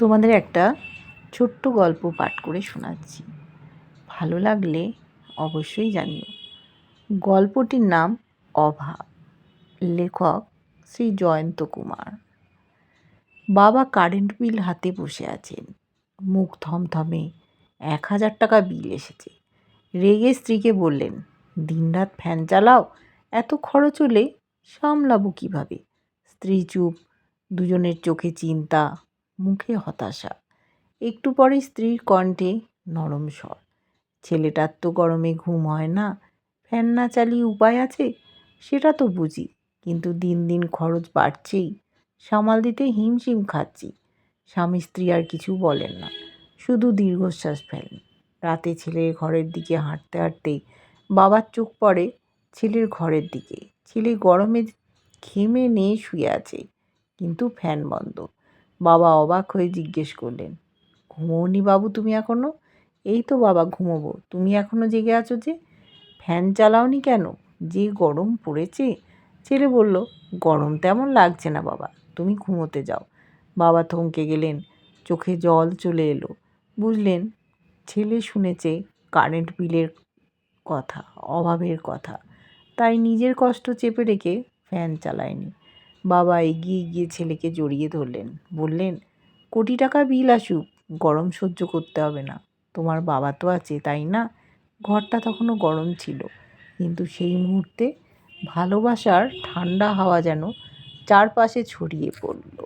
তোমাদের একটা ছোট্ট গল্প পাঠ করে শোনাচ্ছি। ভালো লাগলে অবশ্যই জানিও। গল্পটির নাম অভাব। লেখক শ্রী জয়ন্ত কুমার। বাবা কারেন্ট বিল হাতে বসে আছেন। মুখ থমথমে এক হাজার টাকা বিল এসেছে। রেগে স্ত্রীকে বললেন, দিনরাত ফ্যান চালাও, এত খরচ হলে সামলাবো কীভাবে? স্ত্রী চুপ, দুজনের চোখে চিন্তা। মুখে হতাশা। একটু পরে স্ত্রীর কণ্ঠে নরম স্বর। ছেলেটার তো গরমে ঘুম হয় না। ফ্যান না চালিয়ে উপায় আছে? সেটা তো বুঝি। কিন্তু দিন দিন খরচ বাড়ছেই। সামাল দিতে হিমশিম খাচ্ছি। স্বামী স্ত্রী আর কিছু বলেন না। শুধু দীর্ঘশ্বাস ফেলেন। রাতে ছেলের ঘরের দিকে হাঁটতে হাঁটতেই বাবার চোখ পড়ে ছেলের ঘরের দিকে। ছেলে গরমে ঘেমে নিয়ে শুয়ে আছে। কিন্তু ফ্যান বন্ধ। বাবা অবাক হয়ে জিজ্ঞেস করলেন, ঘুমোওনি বাবু তুমি এখনও এই তো বাবা, ঘুমোবো। তুমি এখনও জেগে আছো যে? ফ্যান চালাওনি কেন? যে গরম পড়েছে? ছেলে বলল, গরম তেমন লাগছে না বাবা, তুমি ঘুমোতে যাও। বাবা থমকে গেলেন, চোখে জল চলে এলো। বুঝলেন, ছেলে শুনেছে কারেন্ট বিলের কথা, অভাবের কথা, তাই নিজের কষ্ট চেপে রেখে ফ্যান চালায়নি। বাবা এগিয়ে গিয়ে ছেলেকে জড়িয়ে ধরলেন। বললেন, কোটি টাকা বিল আসুক, গরম সহ্য করতে হবে না। তোমার বাবা তো আছে, তাই না? ঘরটা তখনও গরম ছিল। কিন্তু সেই মুহূর্তে ভালোবাসার ঠান্ডা হাওয়া যেন চারপাশে ছড়িয়ে পড়ল।